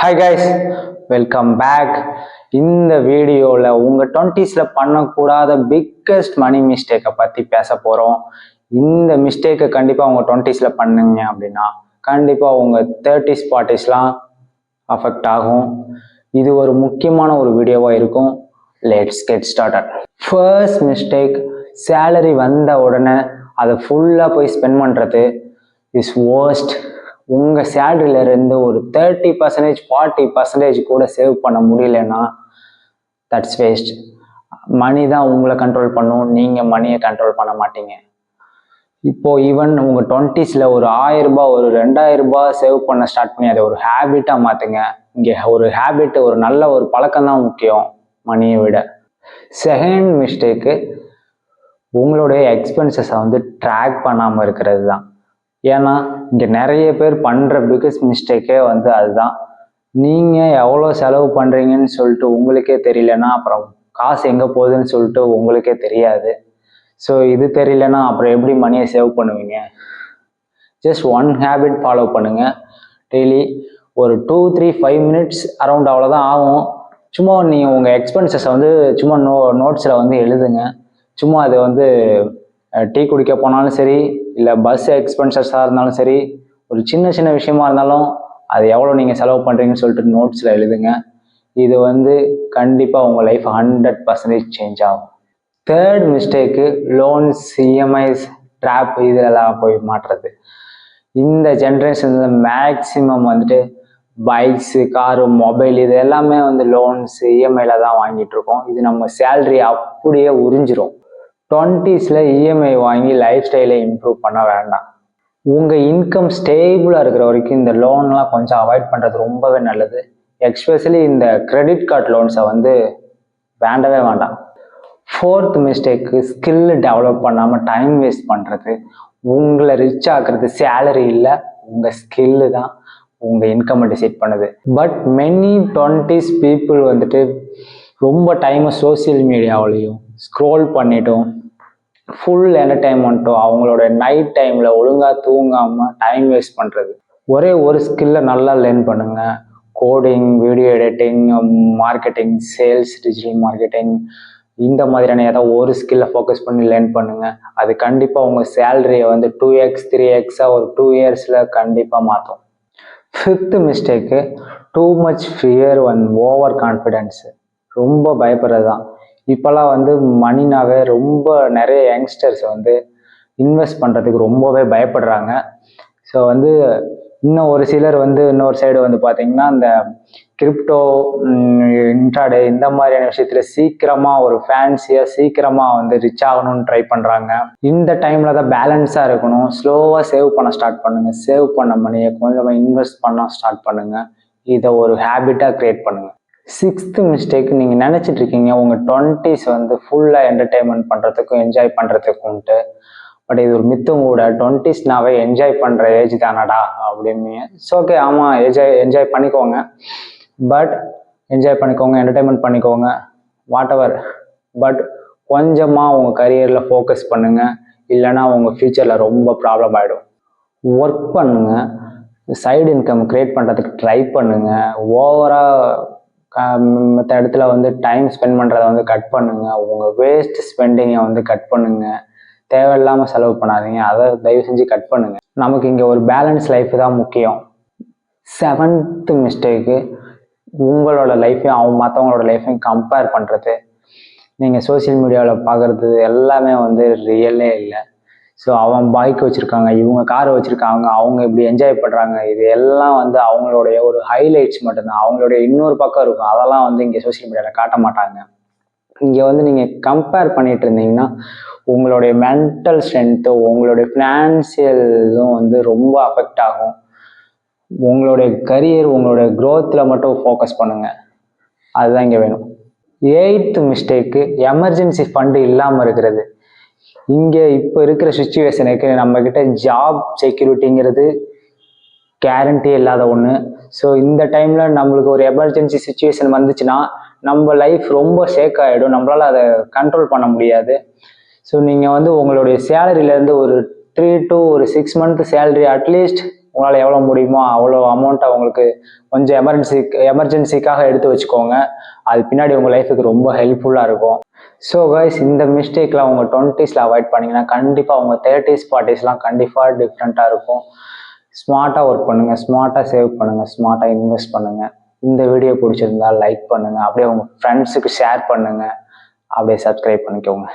Hi guys welcome back இந்த வீடியோவில் உங்கள் டுவெண்ட்டீஸில் பண்ணக்கூடாத பிக்கஸ்ட் மணி மிஸ்டேக்கை பற்றி பேச போகிறோம் இந்த மிஸ்டேக்கை கண்டிப்பாக உங்கள் டுவெண்ட்டீஸில் பண்ணுங்க அப்படின்னா கண்டிப்பாக உங்கள் தேர்ட்டிஸ் ஃபார்ட்டிஸ்லாம் அஃபெக்ட் ஆகும். இது ஒரு முக்கியமான ஒரு வீடியோவாக இருக்கும். Let's get started first mistake salary வந்த உடனே அதை ஃபுல்லாக போய் ஸ்பெண்ட் பண்ணுறது இஸ் worst. உங்கள் சேலரியிலேருந்து ஒரு தேர்ட்டி பர்சன்டேஜ் ஃபார்ட்டி பர்சன்டேஜ் கூட சேவ் பண்ண முடியலன்னா தட்ஸ் வேஸ்ட் மணி தான் உங்களை கண்ட்ரோல் பண்ணும். நீங்கள் மணியை கண்ட்ரோல் பண்ண மாட்டீங்க. இப்போது ஈவன் உங்கள் டுவெண்ட்டீஸில் ஒரு ஆயிரரூபா ஒரு ரெண்டாயிரரூபா சேவ் பண்ண ஸ்டார்ட் பண்ணி அதை ஒரு ஹேபிட்டாக மாற்றுங்க இங்கே ஒரு ஹேபிட் ஒரு நல்ல ஒரு பழக்கம் தான் முக்கியம் மணியை விட. செகண்ட் மிஸ்டேக்கு உங்களுடைய எக்ஸ்பென்சஸை வந்து ட்ராக் பண்ணாமல் இருக்கிறது தான். ஏன்னா இங்கே நிறைய பேர் பண்ணுற பிக்கஸ்ட் மிஸ்டேக்கே வந்து அதுதான். நீங்கள் எவ்வளோ செலவு பண்ணுறீங்கன்னு சொல்லிட்டு உங்களுக்கே தெரியலன்னா அப்புறம் காசு எங்கே போகுதுன்னு சொல்லிட்டு உங்களுக்கே தெரியாது. ஸோ இது தெரியலன்னா அப்புறம் எப்படி மணியை சேவ் பண்ணுவீங்க? ஜஸ்ட் ஒன் ஹேபிட் ஃபாலோ பண்ணுங்கள் டெய்லி ஒரு two three five minutes around அவ்வளோதான் ஆகும். சும்மா நீங்கள் உங்கள் எக்ஸ்பென்சஸை வந்து சும்மா நோ நோட்ஸில் வந்து எழுதுங்க. சும்மா அது வந்து டீ குடிக்க போனாலும் சரி இல்லை பஸ் எக்ஸ்பென்சஸாக இருந்தாலும் சரி ஒரு சின்ன சின்ன விஷயமா இருந்தாலும் அது எவ்வளோ நீங்கள் செலவு பண்ணுறீங்கன்னு சொல்லிட்டு நோட்ஸில் எழுதுங்க. இது வந்து கண்டிப்பாக உங்கள் லைஃப் ஹண்ட்ரட் பர்சன்டேஜ் சேஞ்ச் ஆகும். Third mistake loans EMIs trap இதெல்லாம் போய் மாட்டுறது. இந்த ஜென்ரேஷனில் மேக்ஸிமம் வந்துட்டு பைக்ஸு காரு மொபைல் இது எல்லாமே வந்து லோன்ஸ் இஎம்ஐயில் தான் வாங்கிட்டு இருக்கோம். இது நம்ம சேல்ரி அப்படியே உறிஞ்சிரும். டுவெண்ட்டீஸில் இஎம்ஐ வாங்கி லைஃப் ஸ்டைலை இம்ப்ரூவ் பண்ண வேண்டாம். உங்கள் இன்கம் ஸ்டேபிளாக இருக்கிற வரைக்கும் இந்த லோன்லாம் கொஞ்சம் அவாய்ட் பண்ணுறது ரொம்பவே நல்லது. எக்ஸ்பெஷலி இந்த கிரெடிட் கார்டு லோன்ஸை வந்து வேண்டவே வேண்டாம். ஃபோர்த் மிஸ்டேக்கு ஸ்கில் டெவலப் பண்ணாமல் டைம் வேஸ்ட் பண்ணுறது உங்களை ரிச் ஆக்குறது சேலரி இல்லை உங்கள் ஸ்கில்லு தான் உங்கள் இன்கம்மை டிசைட் பண்ணுது. பட் மெனி டுவெண்ட்டிஸ் பீப்புள் வந்துட்டு ரொம்ப டைமை சோசியல் மீடியாவிலையும் ஸ்க்ரோல் பண்ணிட்டும் ஃபுல் என்டர்டைன்மெண்ட்டும் அவங்களோட நைட் டைமில் ஒழுங்காக தூங்காமல் டைம் வேஸ்ட் பண்ணுறது ஒரே ஒரு ஸ்கில்லை நல்லா லேர்ன் பண்ணுங்கள் coding video editing marketing sales digital marketing இந்த மாதிரியான ஏதாவது ஒரு ஸ்கில்லை ஃபோக்கஸ் பண்ணி லேர்ன் பண்ணுங்கள் அது கண்டிப்பாக உங்கள் சேலரியை வந்து டூ எக்ஸ் த்ரீ எக்ஸாக ஒரு டூ இயர்ஸில் கண்டிப்பாக மாற்றும் fifth mistake too much fear and over confidence ரொம்ப பயப்படுறது தான் இப்போல்லாம் வந்து மணினாவே ரொம்ப நிறைய யங்ஸ்டர்ஸ் வந்து இன்வெஸ்ட் பண்ணுறதுக்கு ரொம்பவே பயப்படுறாங்க. ஸோ வந்து இன்னும் ஒரு சிலர் வந்து இன்னொரு சைடு வந்து பார்த்தீங்கன்னா இந்த கிரிப்டோ இன்ட்ராடே இந்த மாதிரியான விஷயத்துல சீக்கிரமாக ஒரு ஃபேன்சியாக சீக்கிரமாக வந்து ரிச் ஆகணும்னு ட்ரை பண்ணுறாங்க இந்த டைமில் தான் பேலன்ஸாக இருக்கணும். ஸ்லோவாக சேவ் பண்ண ஸ்டார்ட் பண்ணுங்கள் சேவ் பண்ண மணியை கொஞ்சமாக இன்வெஸ்ட் பண்ண ஸ்டார்ட் பண்ணுங்கள் இதை ஒரு ஹேபிட்டாக க்ரியேட் பண்ணுங்கள் சிக்ஸ்த்து மிஸ்டேக் நீங்கள் நினச்சிட்டு இருக்கீங்க. உங்கள் டுவெண்ட்டிஸ் வந்து ஃபுல்லாக என்டர்டெயின்மெண்ட் பண்ணுறதுக்கும் என்ஜாய் பண்ணுறதுக்குன்ட்டு பட் இது ஒரு மித்தும் கூட. டுவெண்ட்டிஸ்னாவே என்ஜாய் பண்ணுற ஏஜ் தானடா அப்படின்னு. இட்ஸ் ஓகே ஆமாம் என்ஜாய் என்ஜாய் பண்ணிக்கோங்க. பட் என்ஜாய் பண்ணிக்கோங்க என்டர்டெயின்மெண்ட் பண்ணிக்கோங்க. வாட் எவர் பட் கொஞ்சமாக உங்கள் கரியரில் ஃபோக்கஸ் பண்ணுங்கள் இல்லைன்னா உங்கள் ஃப்யூச்சரில் ரொம்ப ப்ராப்ளம் ஆகிடும் ஒர்க் பண்ணுங்கள் சைடு இன்கம் க்ரியேட் பண்ணுறதுக்கு ட்ரை பண்ணுங்கள் ஓவராக மற்ற இடத்துல வந்து டைம் ஸ்பெண்ட் பண்ணுறத வந்து கட் பண்ணுங்கள் உங்கள் வேஸ்ட் ஸ்பெண்டிங்கை வந்து கட் பண்ணுங்கள் தேவையில்லாமல் செலவு பண்ணாதீங்க. அதை தயவு செஞ்சு கட் பண்ணுங்கள் நமக்கு இங்கே ஒரு பேலன்ஸ் லைஃப் தான் முக்கியம். செவன்த்து மிஸ்டேக்கு உங்களோட லைஃப்பையும் அவங்க மற்றவங்களோட லைஃப்பையும் கம்பேர் பண்ணுறது நீங்கள் சோஷியல் மீடியாவில் பார்க்குறது எல்லாமே வந்து ரியலே இல்லை. ஸோ அவன் பைக் வச்சுருக்காங்க இவங்க கார் வச்சுருக்காங்க அவங்க இப்படி என்ஜாய் பண்ணுறாங்க இது எல்லாம் வந்து அவங்களுடைய ஒரு ஹைலைட்ஸ் மட்டும்தான். அவங்களுடைய இன்னொரு பக்கம் இருக்கும். அதெல்லாம் வந்து இங்கே சோஷியல் மீடியாவில் காட்ட மாட்டாங்க. இங்கே வந்து நீங்கள் கம்பேர் பண்ணிட்டு இருந்தீங்கன்னா உங்களுடைய மென்டல் ஸ்ட்ரென்த்து உங்களுடைய ஃபினான்சியலும் வந்து ரொம்ப அஃபெக்ட் ஆகும். உங்களுடைய கரியர் உங்களுடைய க்ரோத்தில் மட்டும் ஃபோக்கஸ் பண்ணுங்கள் அதுதான் இங்கே வேணும். எயித்து மிஸ்டேக்கு எமர்ஜென்சி ஃபண்டு இல்லாமல் இருக்கிறது. இங்கே இப்போ இருக்கிற சுச்சுவேஷனுக்கு நம்மக்கிட்ட ஜாப் செக்யூரிட்டிங்கிறது கேரண்டி இல்லாத ஒன்று ஸோ இந்த டைமில் நம்மளுக்கு ஒரு எமர்ஜென்சி சுச்சுவேஷன் வந்துச்சுன்னா நம்ம லைஃப் ரொம்ப ஷேக் ஆகிடும் நம்மளால் அதை கண்ட்ரோல் பண்ண முடியாது. ஸோ நீங்கள் வந்து உங்களுடைய சேலரியிலேருந்து ஒரு த்ரீ டு ஒரு six month salary at least உங்களால் எவ்வளோ முடியுமோ அவ்வளோ அமௌண்ட்டை உங்களுக்கு கொஞ்சம் எமர்ஜென்சி எமர்ஜென்சிக்காக எடுத்து வச்சுக்கோங்க. அது பின்னாடி உங்கள் லைஃபுக்கு ரொம்ப ஹெல்ப்ஃபுல்லாக இருக்கும். ஸோ கைஸ் இந்த மிஸ்டேக்லாம் உங்கள் டுவெண்ட்டீஸில் அவாய்ட் பண்ணிங்கன்னா கண்டிப்பாக உங்கள் தேர்ட்டிஸ் ஃபார்ட்டிஸ்லாம் கண்டிப்பாக டிஃப்ரெண்ட்டாக இருக்கும். ஸ்மார்ட்டாக ஒர்க் பண்ணுங்கள் ஸ்மார்ட்டாக சேவ் பண்ணுங்கள் ஸ்மார்ட்டாக இன்வெஸ்ட் பண்ணுங்கள் இந்த வீடியோ பிடிச்சிருந்தா லைக் பண்ணுங்கள் அப்படியே உங்கள் ஃப்ரெண்ட்ஸுக்கு ஷேர் பண்ணுங்கள் அப்படியே சப்ஸ்கிரைப் பண்ணிக்கோங்க.